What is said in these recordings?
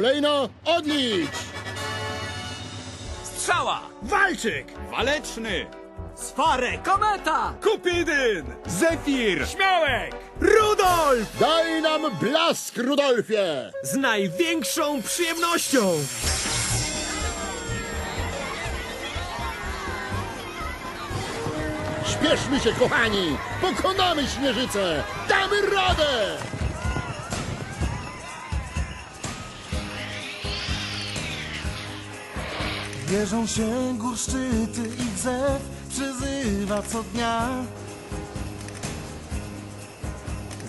Kolejno odlicz! Strzała! Walczyk! Waleczny! Sfarę, kometa! Kupidyn! Zefir! Śmiałek! Rudolf! Daj nam blask, Rudolfie! Z największą przyjemnością! Śpieszmy się, kochani! Pokonamy śnieżycę! Damy radę! Wierzą się gór szczyty i zew przyzywa co dnia.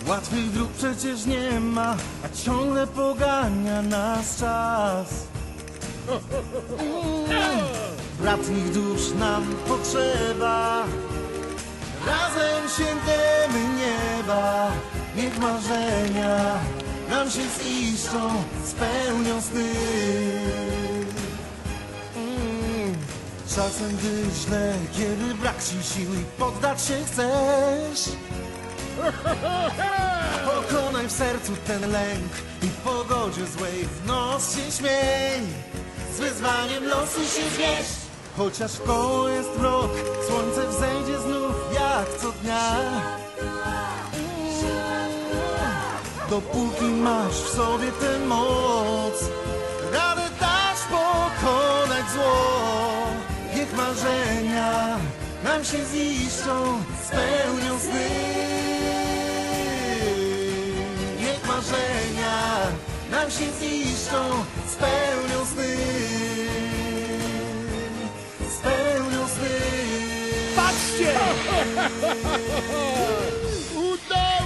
Łatwych dróg przecież nie ma, a ciągle pogania nas czas. Mm, Bratnich dusz nam potrzeba. Razem sięgniemy nieba. Niech marzenia nam się ziszczą Spełnią sny Czasem gdy źle, kiedy brak ci sił i poddać się chcesz. Pokonaj w sercu ten lęk i w pogodzie złej w nos się śmiej. Z wyzwaniem losu się zmierz Chociaż koło jest rok, słońce wzejdzie znów jak co dnia. Dopóki masz w sobie tę moc Radę nam się ziszczą Spełnią sny Niech marzenia nam się ziszczą Spełnią sny Spełnią sny Patrzcie! Udało!